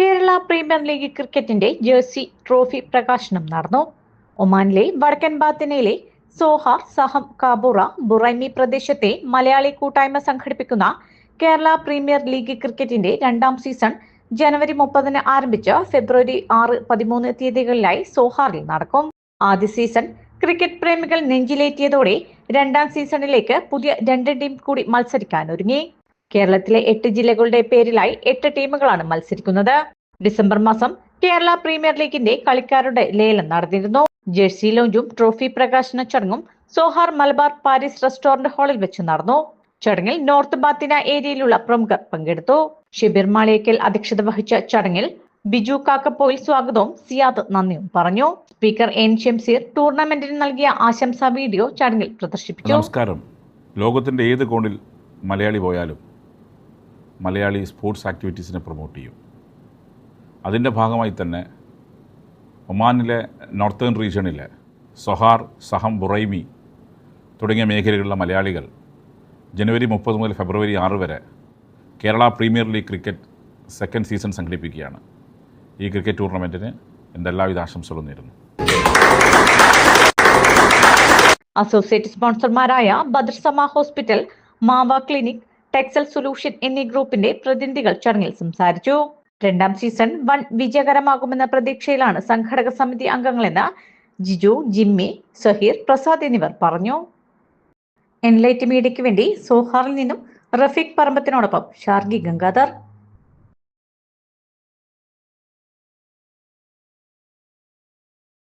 Kerala premier league ക്രിക്കറ്റിന്റെ jersey trophy പ്രകാശനം നടന്നു. ഒമാനിലെ വടക്കൻ ബാത്തിനയിലെ സോഹ സഹം കാബൂറ ബുറൈമി പ്രദേശത്തെ മലയാളി കൂട്ടായ്മ സംഘടിപ്പിക്കുന്ന കേരള പ്രീമിയർ ലീഗ് ക്രിക്കറ്റിന്റെ രണ്ടാം സീസൺ ജനുവരി മുപ്പതിന് ആരംഭിച്ച് ഫെബ്രുവരി ആറ് പതിമൂന്ന് തീയതികളിലായി സോഹാറിൽ നടക്കും. ആദ്യ സീസൺ ക്രിക്കറ്റ് പ്രേമികൾ നെഞ്ചിലേറ്റിയതോടെ രണ്ടാം സീസണിലേക്ക് പുതിയ രണ്ട് ടീം കൂടി മത്സരിക്കാനൊരുങ്ങി കേരളത്തിലെ എട്ട് ജില്ലകളുടെ പേരിലായി എട്ട് ടീമുകളാണ് മത്സരിക്കുന്നത്. ഡിസംബർ മാസം കേരള പ്രീമിയർ ലീഗിന്റെ കളിക്കാരുടെ ലേലം നടന്നിരുന്നു. ജേഴ്സി ലോഞ്ചും ട്രോഫി പ്രകാശന ചടങ്ങും സോഹാർ മലബാർ പാരീസ് റെസ്റ്റോറന്റ് ഹാളിൽ വെച്ച് നടന്നു. ചടങ്ങിൽ നോർത്ത് ബാത്തിന ഏരിയയിലുള്ള പ്രമുഖർ പങ്കെടുത്തു. ഷിബിർ മാളിയക്കൽ അധ്യക്ഷത വഹിച്ച ചടങ്ങിൽ ബിജു കാക്കപ്പോയിൽ സ്വാഗതവും സിയാദ് നന്ദിയും പറഞ്ഞു. സ്പീക്കർ എൻ ഷംസീർ ടൂർണമെന്റിന് നൽകിയ ആശംസാ വീഡിയോ ചടങ്ങിൽ പ്രദർശിപ്പിച്ചു. നമസ്കാരം. ലോകത്തിന്റെ ഏത് കോണിൽ മലയാളി പോയാലും മലയാളി സ്പോർട്സ് ആക്ടിവിറ്റീസിനെ പ്രൊമോട്ട് ചെയ്യും. അതിന്റെ ഭാഗമായി തന്നെ ഒമാനിലെ നോർത്തേൺ റീജിയണിലെ സൊഹാർ സഹം ബുറൈമി തുടങ്ങിയ മേഖലകളിലെ മലയാളികൾ ജനുവരി മുപ്പത് മുതൽ ഫെബ്രുവരി ആറ് വരെ Kerala premier league cricket second season സംഘടിപ്പിക്കുകയാണ്. ഈ ക്രിക്കറ്റ് ടൂർണമെന്റിന് എന്റെ എല്ലാവിധ ആശംസകളും നേരുന്നു. അസോസിയേറ്റ് സ്പോൺസർമാരായ ബദർ സമ ഹോസ്പിറ്റൽ മാവ ക്ലിനിക് ടെക്സൽ സൊല്യൂഷൻ എന്നീ ഗ്രൂപ്പിന്റെ പ്രതിനിധികൾ ചടങ്ങിൽ സംസാരിച്ചു. രണ്ടാം സീസൺ വൺ വിജയകരമാകുമെന്ന പ്രതീക്ഷയിലാണ് സംഘടക സമിതി അംഗങ്ങളെന്ന് ജിജു ജിമ്മി സഹീർ പ്രസാദ് എന്നിവർ പറഞ്ഞു. എൻലൈറ്റ് മീഡിയയ്ക്ക് വേണ്ടി സോഹാറിൽ നിന്നും റഫീഖ് പറമ്പത്തിനോടൊപ്പം ഷാർഗി ഗംഗാധർ.